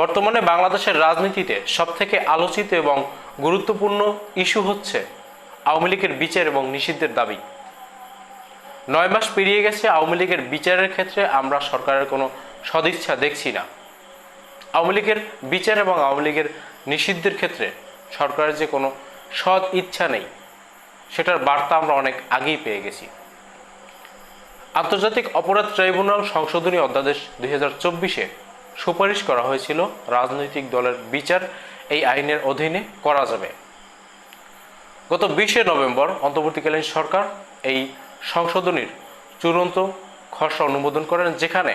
বর্তমানে বাংলাদেশের রাজনীতিতে সবথেকে আলোচিত এবং গুরুত্বপূর্ণ ইস্যু হচ্ছে আওয়ামী লীগের বিচার এবং নিষিদ্ধের দাবি। নয় মাস পেরিয়ে গেছে, আওয়ামী লীগের বিচারের ক্ষেত্রে আমরা সরকারের কোনো সদিচ্ছা দেখছি না। আওয়ামী লীগের বিচার এবং আওয়ামী লীগের নিষিদ্ধের ক্ষেত্রে সরকারের যে কোনো সৎ ইচ্ছা নেই, সেটার বার্তা আমরা অনেক আগেই পেয়ে গেছি। আন্তর্জাতিক অপরাধ ট্রাইব্যুনাল সংশোধনী অধ্যাদেশ দুই হাজার চব্বিশে সুপারিশ করা হয়েছিল, রাজনৈতিক দলের বিচার এই আইনের অধীনে করা যাবে। গত বিশে নভেম্বর অন্তর্বর্তীকালীন সরকার এই সংশোধনীর চূড়ান্ত খসড়া অনুমোদন করেন, যেখানে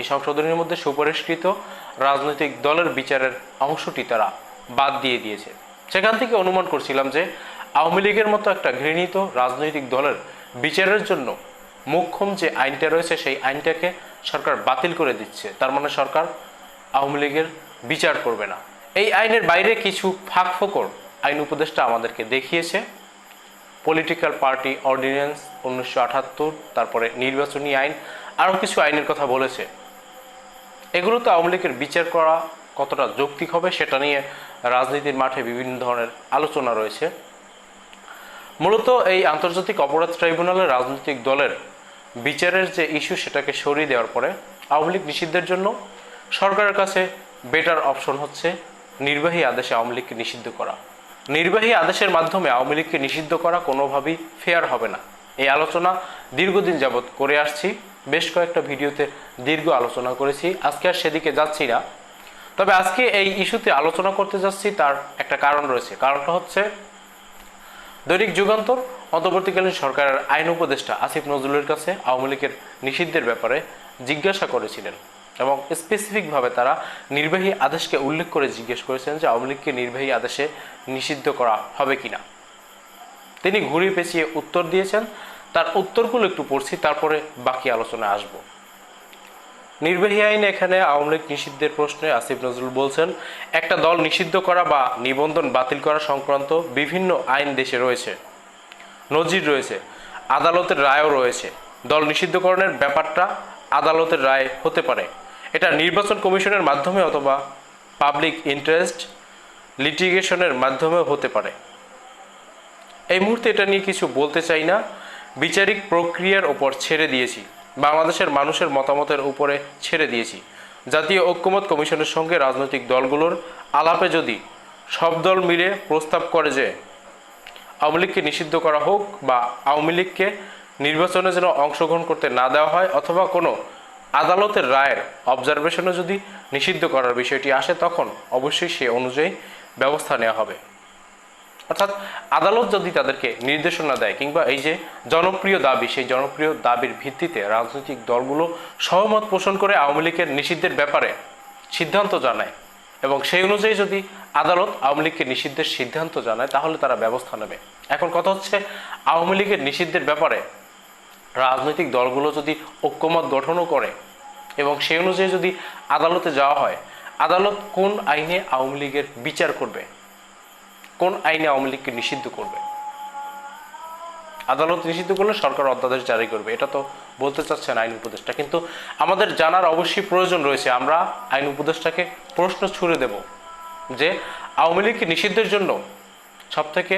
এই সংশোধনীর মধ্যে সুপারিশকৃত রাজনৈতিক দলের বিচারের অংশটি তারা বাদ দিয়ে দিয়েছে। সেখান থেকে অনুমান করছিলাম যে আওয়ামী লীগের মতো একটা ঘৃণিত রাজনৈতিক দলের বিচারের জন্য মোক্ষম যে আইনটা রয়েছে, সেই আইনটাকে সরকার বাতিল করে দিচ্ছে। তার মানে সরকার আওয়ামী লীগের বিচার করবে না। এই আইনের বাইরে কিছু ফাঁক ফোকর আইন উপদেষ্টা আমাদেরকে দেখিয়েছে। পলিটিক্যাল পার্টি অর্ডিন্যান্স উনিশশো আটাত্তর, তারপরে নির্বাচনী আইন, আরও কিছু আইনের কথা বলেছে। এগুলো তো আওয়ামী লীগের বিচার করা কতটা যৌক্তিক হবে সেটা নিয়ে রাজনীতির মাঠে বিভিন্ন ধরনের আলোচনা রয়েছে। মূলত এই আন্তর্জাতিক অপরাধ ট্রাইব্যুনালের রাজনৈতিক দলের বিচারের যে ইস্যু সেটাকে সরিয়ে দেওয়ার পরে আওয়ামী লীগ নিষিদ্ধের জন্য সরকারের কাছে বেটার অপশন হচ্ছে নির্বাহী আদেশে আওয়ামী লীগকে নিষিদ্ধ করা। নির্বাহী আদেশের মাধ্যমে আওয়ামী লীগকে নিষিদ্ধ করা কোনোভাবেই ফেয়ার হবে না। এই আলোচনা দীর্ঘদিন যাবৎ করে আসছি, বেশ কয়েকটা ভিডিওতে দীর্ঘ আলোচনা করেছি, আজকে আর সেদিকে যাচ্ছি না। তবে আজকে এই ইস্যুতে আলোচনা করতে যাচ্ছি তার একটা কারণ রয়েছে। কারণটা হচ্ছে দৈনিক যুগান্তর অন্তর্বর্তীকালীন সরকারের আইন উপদেষ্টা আসিফ নজরুলের কাছে আওয়ামী লীগের নিষিদ্ধের ব্যাপারে জিজ্ঞাসা করেছিলেন এবং স্পেসিফিকভাবে তারা নির্বাহী আদেশকে উল্লেখ করে জিজ্ঞেস করেছেন যে আওয়ামী লীগকে নির্বাহী আদেশে নিষিদ্ধ করা হবে কিনা। তিনি ঘুরিয়ে পেঁচিয়ে উত্তর দিয়েছেন, তার উত্তরগুলো একটু পড়ছি, তারপরে বাকি আলোচনায় আসব। নির্বাহী আইনে এখানে আওয়ামী লীগ নিষিদ্ধের প্রশ্নে আসিফ নজরুল বলছেন, একটা দল নিষিদ্ধ করা বা নিবন্ধন বাতিল করা সংক্রান্ত বিভিন্ন আইন দেশে রয়েছে। নজির রয়েছে, আদালতের রায়ও রয়েছে। দল নিষিদ্ধকরণের ব্যাপারটা আদালতের রায় হতে পারে। এটা নির্বাচন কমিশনের মাধ্যমে অথবা পাবলিক ইন্টারেস্ট লিটিগেশনের মাধ্যমেও হতে পারে। এই মুহূর্তে এটা নিয়ে কিছু বলতে চাই না। বিচারিক প্রক্রিয়ার ওপর ছেড়ে দিয়েছি। বাংলাদেশের মানুষের মতামতের উপরে ছেড়ে দিয়েছি। জাতীয় ঐক্যমত কমিশনের সঙ্গে রাজনৈতিক দলগুলোর আলাপে যদি সব দল মিলে প্রস্তাব করে যে আওয়ামী লীগকে নিষিদ্ধ করা হোক বা আওয়ামী লীগকে নির্বাচনে যেন অংশগ্রহণ করতে না দেওয়া হয় অথবা কোনো আদালতের রায়ের অবজারভেশনে যদি নিষিদ্ধ করার বিষয়টি আসে, তখন অবশ্যই সে অনুযায়ী ব্যবস্থা নেওয়া হবে। অর্থাৎ আদালত যদি তাদেরকে নির্দেশনা দেয় কিংবা এই যে জনপ্রিয় দাবি, সেই জনপ্রিয় দাবির ভিত্তিতে রাজনৈতিক দলগুলো সহমত পোষণ করে আওয়ামী লীগের নিষিদ্ধের ব্যাপারে সিদ্ধান্ত জানায় এবং সেই অনুযায়ী যদি আদালত আওয়ামী লীগকে নিষিদ্ধের সিদ্ধান্ত জানায়, তাহলে তারা ব্যবস্থা নেবে। এখন কথা হচ্ছে, আওয়ামী লীগের নিষিদ্ধের ব্যাপারে রাজনৈতিক দলগুলো যদি ঐক্যমত গঠনও করে এবং সেই অনুযায়ী যদি আদালতে যাওয়া হয়, আদালত কোন আইনে আওয়ামী লীগের বিচার করবে? কোন আইনে আওয়ামী লীগকে নিষিদ্ধ করবে? আদালত নিষিদ্ধ করলে সরকার অধ্যাদেশ জারি করবে, এটা তো বলতে চাচ্ছেন আইন উপদেষ্টা। কিন্তু আমাদের জানার অবশ্যই প্রয়োজন রয়েছে, আমরা আইন উপদেষ্টাকে প্রশ্ন ছুড়ে দেব। যে আওয়ামী লীগকে নিষিদ্ধের জন্য সবথেকে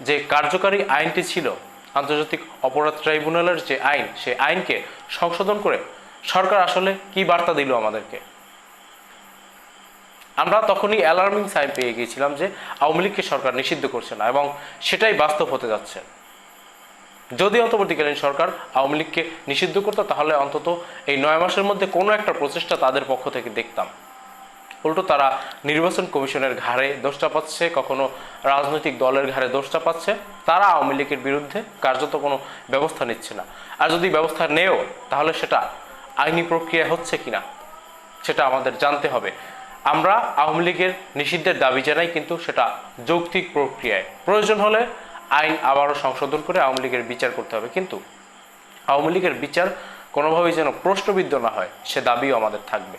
যে কার্যকারী আইনটি ছিল, আন্তর্জাতিক অপরাধ ট্রাইব্যুনালের যে আইন, সেই আইনকে সংশোধন করে সরকার আসলে কি বার্তা দিল আমাদেরকে? আমরা তখনই অ্যালার্মিং সাইন পেয়ে গিয়েছিলাম যে আওয়ামী লীগকে সরকার নিষিদ্ধ করছে না এবং সেটাই বাস্তব হতে যাচ্ছে। যদি অন্তর্বর্তীকালীন সরকার আওয়ামী লীগকে নিষিদ্ধ করতো, তাহলে অন্তত এই নয় মাসের মধ্যে কোনো একটা প্রচেষ্টা তাদের পক্ষ থেকে দেখতাম। উল্টো তারা নির্বাচন কমিশনের ঘাড়ে দোষটা পাচ্ছে, কখনো রাজনৈতিক দলের ঘাড়ে দোষটা পাচ্ছে, তারা আওয়ামী লীগের বিরুদ্ধে কার্যত কোনো ব্যবস্থা নিচ্ছে না। আর যদি ব্যবস্থা নেও তাহলে সেটা আইনি প্রক্রিয়া হচ্ছে কিনা, সেটা আমাদের জানতে হবে। আমরা আওয়ামী লীগের নিষিদ্ধের দাবি জানাই, কিন্তু সেটা যৌক্তিক প্রক্রিয়ায়। প্রয়োজন হলে আইন আবারও সংশোধন করে আওয়ামী লীগের বিচার করতে হবে, কিন্তু আওয়ামী লীগের বিচার কোনোভাবেই যেন প্রশ্নবিদ্ধ না হয়, সে দাবিও আমাদের থাকবে।